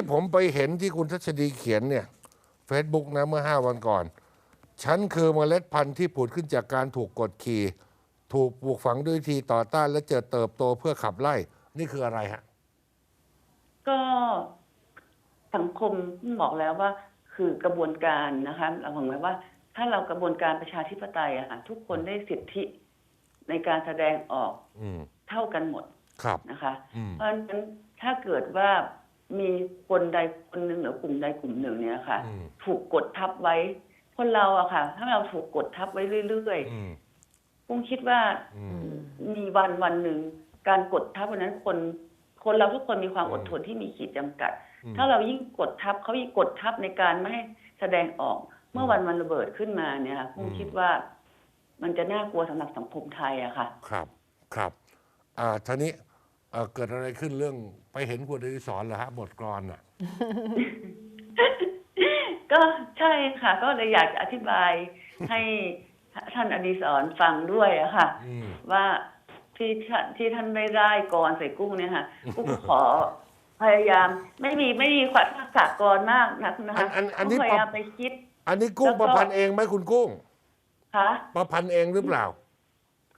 ะผมไปเห็นที่คุณทัศดีเขียนเนี่ย Facebook นะเมื่อห้าวันก่อน ฉันคือเมล็ดพันธุ์ที่ผุดขึ้นจากการถูกกดขี่ ถูกปลูกฝังด้วยวิธีต่อต้านและเจริญเติบโตเพื่อขับไล่ นี่คืออะไรฮะ ก็สังคมบอกแล้วว่า คือกระบวนการนะคะเราหวังไว้ว่า ถ้าเรากระบวนการประชาธิปไตยอะค่ะทุกคนได้สิทธิในการแสดงออกอืมเท่ากันหมดครับนะคะอืมเพราะฉะนั้นถ้าเกิดว่า มีคนใดคนหนึ่งหรือกลุ่มใดกลุ่มหนึ่งเนี่ยค่ะ อืมถูกกดทับไว้ คนเราอะค่ะ ถ้าเราถูกกดทับไว้เรื่อยอืมๆกุ้งคิดว่าอืม มีวันวันหนึ่งการกดทับวันนั้นคน คนเราทุกคนมีความอืมอดทนที่มีขีดจำกัดอืมถ้าเรายิ่งกดทับเขายิ่งกดทับในการไม่ให้แสดงออก เมื่อวันมันระเบิดขึ้นมาเนี่ยค่ะกุ้งคิดว่า มันจะน่ากลัวสำหรับสังคมไทยอะค่ะ ครับ ครับ อ่าทีนี้ เอ่อเกิดอะไรขึ้นเรื่องไปเห็นคุณอดิศรเหรอฮะบทกลอนอะ ก็ใช่ค่ะ ก็เลยอยากจะอธิบายให้ท่านอดีศรฟังด้วยอะค่ะ อืม ว่าที่ท่านที่ท่านไม่ได้กรใส่กุ้งเนี่ยค่ะ กุ้งขอพยายาม ไม่มีไม่มีความทักษะกรมากนักนะอัคะนอันอันนี้ กุ้งพยายามไปคิด อันนี้กุ้งแล้วก็ ประพันธ์เองไหมคุณกุ้ง ค่ะ ประพันธ์เองหรือเปล่า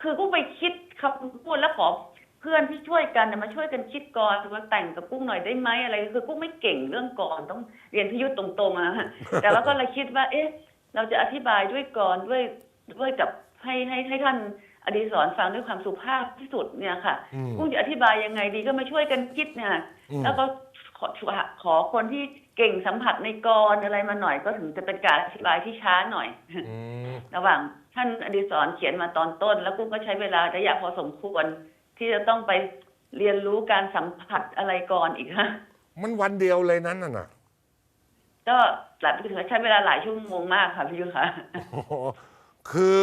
คือกุ้งไปคิดคำพูดแล้วขอ เพื่อนที่ช่วยกันน่ะมาช่วยกันคิดกรว่าแต่งกับกุ้งหน่อยได้ไหมอะไร คือกุ้งไม่เก่งเรื่องกรต้องเรียนพิยุทธ์ตรงๆอะค่ะแต่ว่าก็เลยคิดว่า เอ๊ะ เราจะอธิบายด้วยกรด้วยด้วยกับให้ให้ให้ท่านอดีศรฟังด้วยความสุภาพที่สุดเนี่ยค่ะอืมกุ้งจะอธิบายยังไงดีก็มาช่วยกันคิดเนี่ยอืมแล้วก็ขอขอคนที่เก่งสัมผัสในกรอะไรมาหน่อยก็ถึงจะเป็นการอธิบายที่ช้าหน่อยอืมระหว่างท่านอดิศรเขียนมาตอนต้น แล้วกุ้งก็ใช้เวลาระยะพอสมควร ที่จะต้องไปเรียนรู้การสัมผัสอะไรก่อนอีกฮะมันวันเดียวเลยนั้นน่ะนะก็หลายใช้เวลาหลายชั่วโมงมากค่ะพี่ยุค่ะ โอ้โหคือ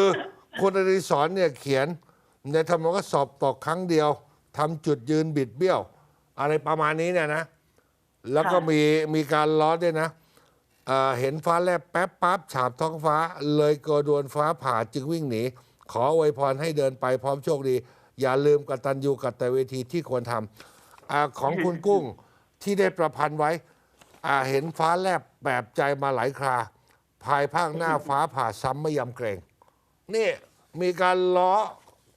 คุณอดิศรเนี่ยเขียนในธรรมว่าสอบตกครั้งเดียวทำจุดยืนบิดเบี้ยว อะไรประมาณนี้เนี่ยนะ แล้วก็ค่ะ มีมีการล้อด้วยนะเอ่อเห็นฟ้าแลบแป๊บปั๊บฉาบท้องฟ้า เลยกระดวนฟ้าผ่าจึงวิ่งหนี ขออวยพรให้เดินไปพร้อมโชคดี อย่าลืมกตัญญูกตเวทีที่ควรทำอาของคุณกุ้งที่ได้ประพันธ์ไว้อ่าเห็นฟ้าแลบแบบใจมาหลายครา ภายภาคหน้าฟ้าผ่าซ้ำไม่ยำเกรง นี่มีการล้อ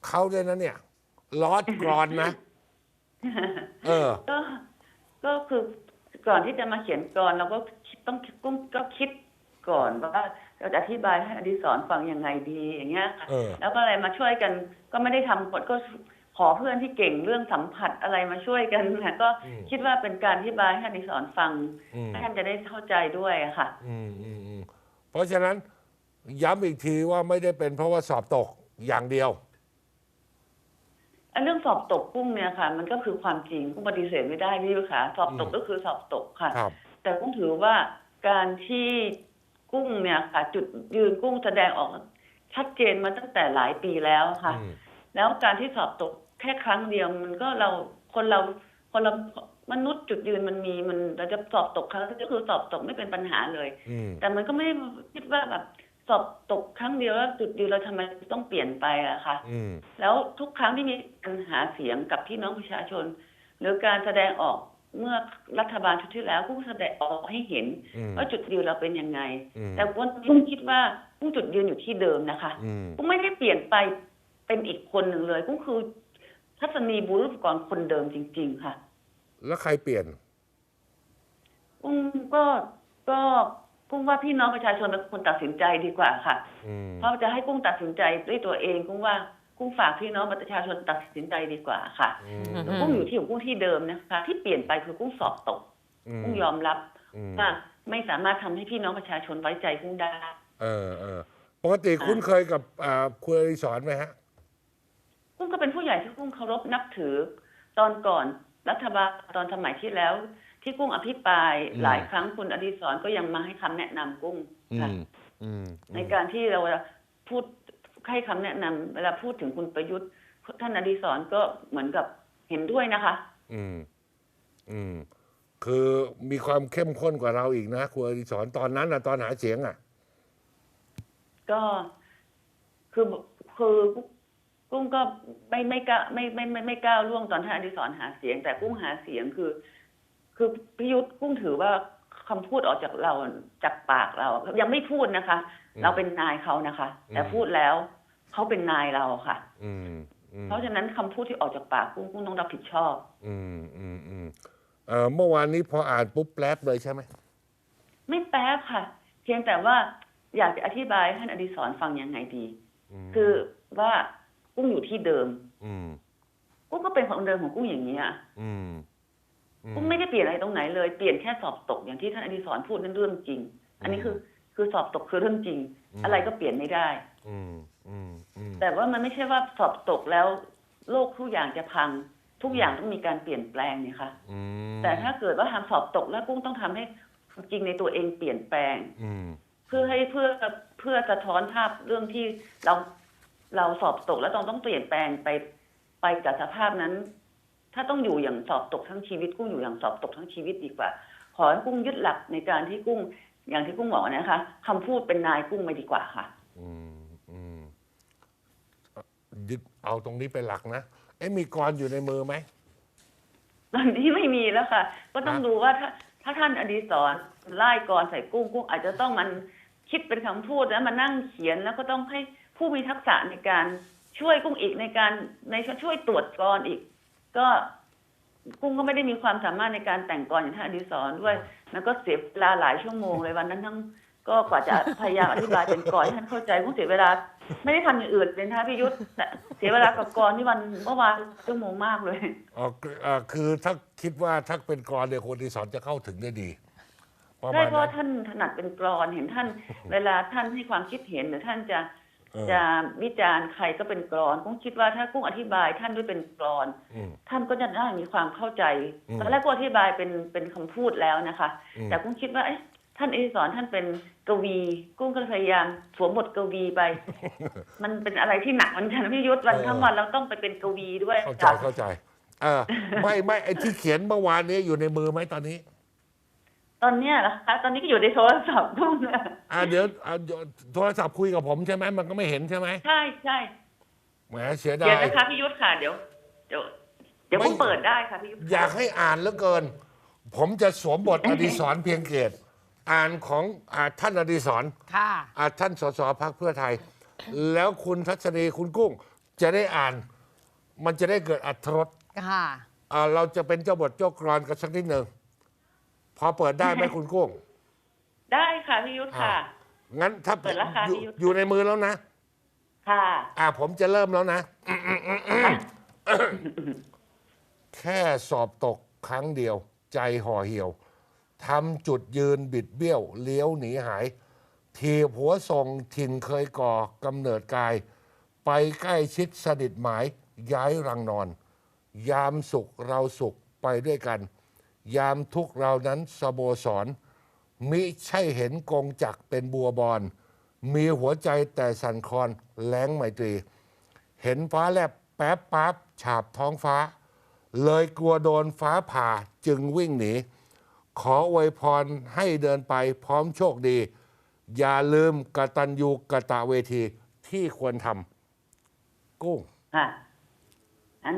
เขาด้วยนะเนี่ย ล้อกรอนนะ เออ ก็ก็คือก่อนที่จะมาเขียนกรเราก็คิดต้องกุ้งก็คิดก่อนว่าเรา จะอธิบายให้อดิศรฟังยังไงดีอย่างเงี้ยค่ะ เออ แล้วก็อะไรมาช่วยกัน ก็ไม่ได้ทำหมดก็ขอเพื่อนที่เก่งเรื่องสัมผัสอะไรมาช่วยกันค่ะก็อืม คิดว่าเป็นการอธิบายให้อดิศรฟังอืม ให้ท่านจะได้เข้าใจด้วยอะค่ะ อืมอืมอืมเพราะฉะนั้นย้ำอีกทีว่าไม่ได้เป็นเพราะว่าสอบตกอย่างเดียว อันเรื่องสอบตกกุ้งเนี่ยค่ะ มันก็คือความจริงกุ้งปฏิเสธไม่ได้พี่ลูกค้าสอบตกอืม ก็คือสอบตกค่ะ ครับ แต่กุ้งถือว่าการที่ กุ้งเนี่ยค่ะ จุดยืนกุ้งแสดงออกชัดเจนมาตั้งแต่หลายปีแล้วค่ะอืมแล้วการที่สอบตกแค่ครั้งเดียวมันก็เราคนเราคนเรามนุษย์จุดยืนมันมีมันเราจะสอบตกครั้งก็คือสอบตกไม่เป็นปัญหาเลยอืมแต่มันก็ไม่ได้คิดว่าแบบสอบตกครั้งเดียวแล้วจุดยืนเราทำไมต้องเปลี่ยนไปอะค่ะอืมแล้วทุกครั้งที่มีการหาเสียงกับพี่น้องประชาชน หรือการแสดงออก เมื่อรัฐบาลชุดที่แล้วกุ้งแสดงออกให้เห็นอืมว่าจุดยืนเราเป็นยังไงอืมแต่วันนี้กุ้งคิดว่ากุ้งจุดยืนอยู่ที่เดิมนะคะอืมกุ้งไม่ได้เปลี่ยนไปเป็นอีกคนหนึ่งเลยกุ้งคือทัศนีบุรุษกรคนเดิมจริง ๆ ค่ะ แล้วใครเปลี่ยนกุ้งก็ก็กุ้งว่าพี่น้องประชาชนเป็นคนตัดสินใจดีกว่าค่ะอืมเพราะจะให้กุ้งตัดสินใจด้วยตัวเองกุ้งว่า กุ้งฝากพี่น้องประชาชนตัดสินใจดีกว่าค่ะอืมแต่กุ้งอยู่ที่ของกุ้งที่เดิมนะคะ ที่เปลี่ยนไปคือกุ้งสอบตกอืมกุ้งยอมรับอืมว่าไม่สามารถทำให้พี่น้องประชาชนไว้ใจกุ้งได้เออเออปกติคุ้นเคยกับอ่าคุณอดิศรไหมฮะกุ้งก็เป็นผู้ใหญ่ที่กุ้งเคารพนับถือ ตอนก่อนรัฐบาลตอนสมัยที่แล้ว ที่กุ้งอภิปรายอืมหลายครั้งคุณอดีศรก็ยังมาให้คำแนะนำกุ้งอืค่ะมอืมในการที่เราพูด ให้คำแนะนำเวลาพูดถึงคุณประยุทธ์ ท่านอดีศรก็เหมือนกับเห็นด้วยนะคะ อืม อืม คือมีความเข้มข้นกว่าเราอีกนะคุณอดิศรตอนนั้นนะตอนหาเสียงอะ ก็คือคือกุ้งก็ไม่ไม่กล้าไม่ไม่ไม่ไม่ก้าวล่วงตอนท่านอดิศรหาเสียง แต่กุ้งหาเสียงคือ คือพิยุทธ์กุ้งถือว่า คำพูดออกจากเราจากปากเรา ยังไม่พูดนะคะอืมเราเป็นนายเขานะคะ แต่อืมพูดแล้วเขาเป็นนายเราค่ะ อืมอืมเพราะฉะนั้นคำพูดที่ออกจากปากกุ้งกุ้งต้องรับผิดชอบ อืมอืมอืมเอ่อเมื่อวานนี้พออ่านปุ๊บแปลบเลยใช่ไหมไม่แป๊บค่ะ เพียงแต่ว่าอยากจะอธิบายให้ท่านอดิศรฟังยังไงดีมคือว่ากุ้งอยู่ที่เดิม อืมกุ้งก็เป็นของเดิมของกุ้งอย่างนี้ยอืมอืม กุ้งไม่ได้เปลี่ยนอะไรตรงไหนเลยเปลี่ยนแค่สอบตกอย่างที่ท่านอดิศรพูดนั่นเรื่องจริง อันนี้คือคือสอบตกคือเรื่องจริง อะไรก็เปลี่ยนไม่ได้อืมอืมอืมแต่ว่ามันไม่ใช่ว่าสอบตกแล้ว โลกทุกอย่างจะพัง ทุกอย่างต้องมีการเปลี่ยนแปลงเนี่ยค่ะอืมแต่ถ้าเกิดว่าทำสอบตกแล้วกุ้งต้องทำให้จริงในตัวเองเปลี่ยนแปลงอืมเพื่อให้เพื่อเพื่อสะท้อนภาพเรื่องที่เราเราสอบตกแล้วต้องต้องเปลี่ยนแปลงไปไปจากสภาพนั้น ถ้าต้องอยู่อย่างสอบตกทั้งชีวิตกุ้งอยู่อย่างสอบตกทั้งชีวิตดีกว่า ขอให้กุ้งยึดหลักในการที่กุ้งอย่างที่กุ้งบอกนะคะคำพูดเป็นนายกุ้งไปดีกว่าค่ะ อืมอืมเอ่อยึดเอาตรงนี้เป็นหลักนะเอ๊ะมีกรอยู่ในมือไหมตอนนี้ไม่มีแล้วค่ะ ก็ต้องฮะดูว่าถ้าถ้าท่านอดีศรไล่กรใส่กุ้งกุ้งอาจจะต้องมันคิดเป็นคำพูดแล้วมานั่งเขียนแล้วก็ต้องให้ผู้มีทักษะในการช่วยกุ้งอีกในการในช่วยตรวจกรอีก ก็กุ้งก็ไม่ได้มีความสามารถในการแต่งกรอย่างท่านอดีศรด้วยแล้วก็เสียเวลาหลายชั่วโมงเลยวันนั้นทั้งก็กว่าจะพยายามอธิบายเป็นกรให้ท่านเข้าใจกุ้งเสียเวลา ไม่ได้ทำอย่างอื่นเลยนะคะพี่ยุทธแต่เสียเวลากับกรที่วันเมื่อวานชั่วโมงมากเลยอ๋อคือเอ่อคือถ้าคิดว่าถ้าเป็นกรเนี่ยคนที่สอนจะเข้าถึงได้ดีประใช่มาณเพราะนั้น ท่านถนัดเป็นกรอนเห็นท่าน เวลาท่านให้ความคิดเห็นหรือท่านจะเออ จะวิจารณ์ใครก็เป็นกรอนกุ้งคิดว่าถ้ากุ้งอธิบายท่านด้วยเป็นกรอนอืมท่านก็จะได้มีความเข้าใจอืมตอนแรกกุ้งอธิบายเป็นเป็นคำพูดแล้วนะคะอืมแต่กุ้งคิดว่าเอ๊ะท่านเอสอนท่านเป็นกวี กุ้งก็พยายามสวมบทกวีไป มันเป็นอะไรที่หนักเหมือนกันพี่ยุทธวันทั้งวันเราต้องไปเป็นกวีด้วยเข้าใจค่ะเข้าใจ เออไม่ไม่ไอ้ที่เขียนเมื่อวานนี้อยู่ในมือไหมตอนนี้ ตอนเนี้ยนะคะตอนนี้ก็อยู่ในโทรศัพท์กุ้งนะอ่าเดี๋ยวอ่าเดี๋ยวโทรศัพท์คุยกับผมใช่ไหมมันก็ไม่เห็นใช่ไหมใช่ใช่แหมเสียดาเดี๋ยวย นะคะพี่ยุทธค่ะเดี๋ยวเดี๋ยวเดี๋ยวไม่กุ้งเปิดได้ค่ะพี่ยุทธอยากให้อ่านเหลือเกิน ผมจะสวมบท อดิศรเพียงเกตอ่านของอาท่านอดิศรค่ะ อาท่านสสพักเพื่อไทย แล้วคุณทัศนีคุณกุ้ง จะได้อ่าน มันจะได้เกิดอัธรสค่ะ อ่าเราจะเป็นเจ้าบทเจ้ากรอนกันสักนิดหนึ่ง พอเปิดได้ไหมคุณกุ้งได้ค่ะพี่ยุทธค่ะ งั้นถ้าเปิดแล้วค่ะอยู่พี่ยุทธอยู่ในมือแล้วนะ ค่ะ อ่าผมจะเริ่มแล้วนะ แค่สอบตกครั้งเดียว ใจห่อเหี่ยวทำจุดยืนบิดเบี้ยว เลี้ยวหนีหาย ทีบหัวส่งถิ่นเคยก่อกำเนิดกาย ไปใกล้ชิดสนิทหมาย ย้ายรังนอน ยามสุขเราสุขไปด้วยกัน ยามทุกเรานั้นสโบสร มิใช่เห็นกงจักเป็นบัวบอน มีหัวใจแต่สันคอนแล้งไมตรี เห็นฟ้าแลบแป๊บปั๊บฉาบท้องฟ้า เลยกลัวโดนฟ้าผ่าจึงวิ่งหนี ขออวยพรให้เดินไปพร้อมโชคดี อย่าลืมกตัญญูกะตะเวทีที่ควรทำกุ้งค่ะอัน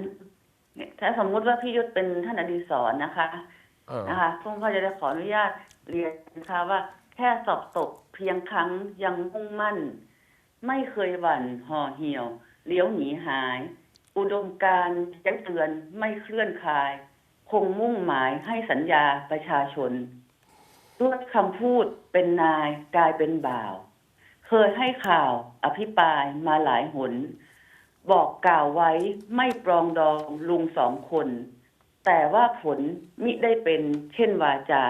ถ้าสมมุติว่าพี่ยุทธเป็นท่านอดีศรนะคะ นะคะพงก็จะได้ขออนุญาตเรียนนะคะว่า แค่สอบตกเพียงครั้งยังมุ่งมั่น ไม่เคยหวั่นห่อเหี่ยว เลี้ยวหนีหาย อุดมการณ์แจ้งเตือนไม่เคลื่อนคลาย คงมุ่งหมายให้สัญญาประชาชนด้วยคำพูดเป็นนายกลายเป็นบ่าว เคยให้ข่าวอภิปรายมาหลายหน บอกกล่าวไว้ไม่ปรองดองลุงสองคน แต่ว่าผลมิได้เป็นเช่นวาจา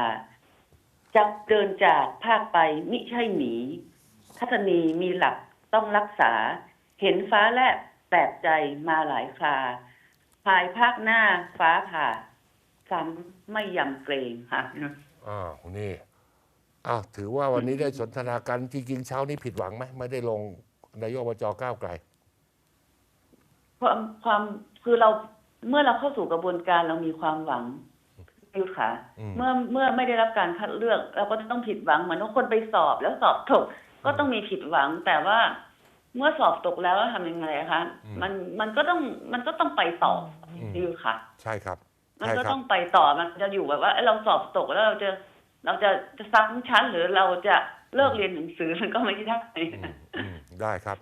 จักเดินจากภาคไปมิใช่หนี ทัศนีมีหลักต้องรักษา เห็นฟ้าแลบแปลกใจมาหลายคราภายภาคหน้าฟ้าผ่าซ้ำไม่ยำเกรงค่ะอ้าวนี่อ้าวถือว่าวันนี้ได้สนทนากันจริงๆเช้านี้ผิดหวังไหมไม่ได้ลงนายกอบจก้าวไกล ความความคือเรา เมื่อเราเข้าสู่กระบวนการเรามีความหวังพี่ยุทธค่ะอืมเมื่อเมื่อไม่ได้รับการคัดเลือก เราก็ต้องผิดหวังเหมือนทุกคนไปสอบแล้วสอบตกก็ต้องมีผิดหวัง แต่ว่าเมื่อสอบตกแล้วทำยังไงอะคะมันมันก็ต้องมันก็ต้องไปต่ออมพี่ยุทธค่ะ ใช่ครับ มันใช่ก็ครับต้องไปต่อมันจะอยู่แบบว่าเอ้ยเราสอบตกแล้วเราจะเราจะจะซ้ำชั้นหรือเราจะเลิกเรียนหนังสือมันก็ไม่ได้อืมอืมได้ครับ